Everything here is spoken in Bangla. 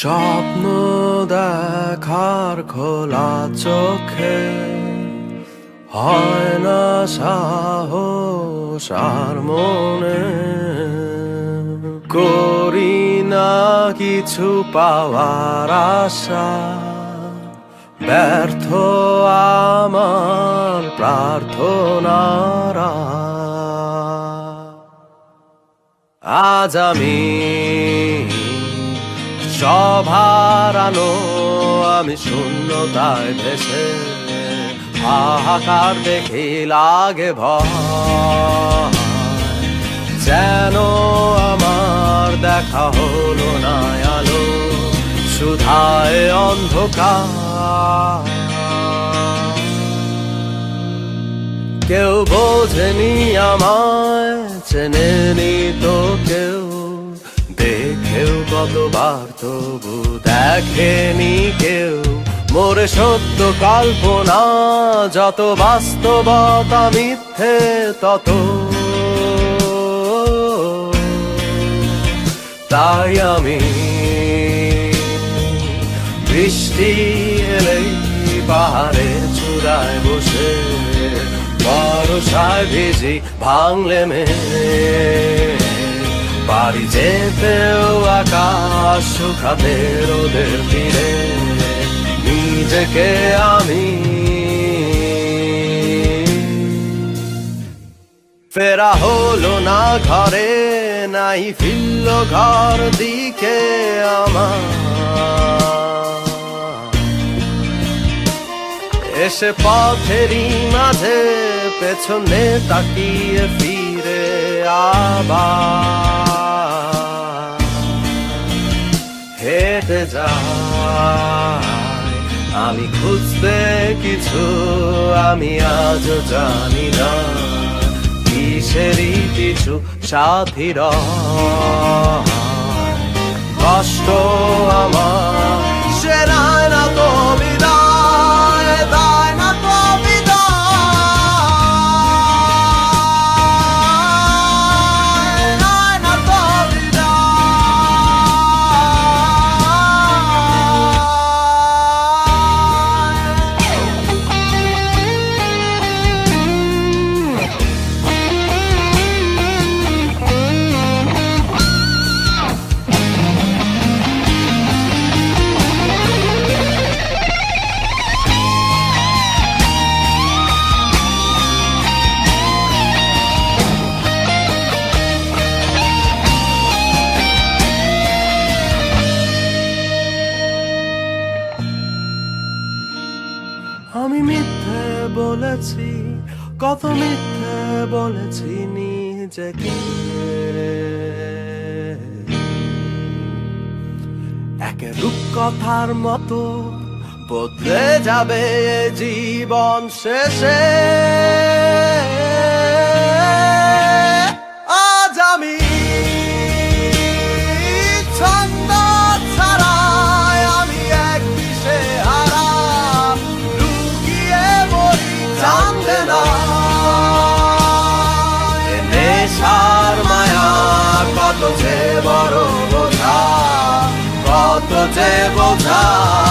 স্বপ্ন দেখার খোলা চোখে হয় না সাহস আর মনে। করি না কিছু পাওয়ার আশা। ব্যর্থ আমার প্রার্থনারা আজ আমি সভার আলো আমি শূন্যতায় ভেসে হাহাকার দেখি লাগে ভয়। যেন আমার দেখা হলো না আলো, সুধায় অন্ধকার। কেউ বোঝেনি আমায়, চেনেনি তো কেউ। দেখেও কতবার তবু দেখেনি কেউ। মোরে সত্য কল্পনা, যত বাস্তবতা মিথ্যে, তত। তাই আমি বৃষ্টি এলেই পাহাড়ের চূড়ায় বসে বরসায় ভিজি ভাঙলে মে বাড়ি যেতেও আকাশ শুকাতে রোদের তীরে, নিজেকে আমি। ফেরা হলো না ঘরে, নাই ফিরল ঘর দিকে আমার। এসে পথেরই মাঝে পেছনে তাকিয়ে ফিরে আবার। হেঁটে যাই আমি খুঁজতে কিছু আমি আজ জানি না। কিসেরই কিছু সাথীর কষ্ট আমার আমি মিথ্যে বলেছি কত মিথ্যে বলেছি নিজেকে। এক রূপকথার মতো বদলে যাবে জীবন শেষে। কত যে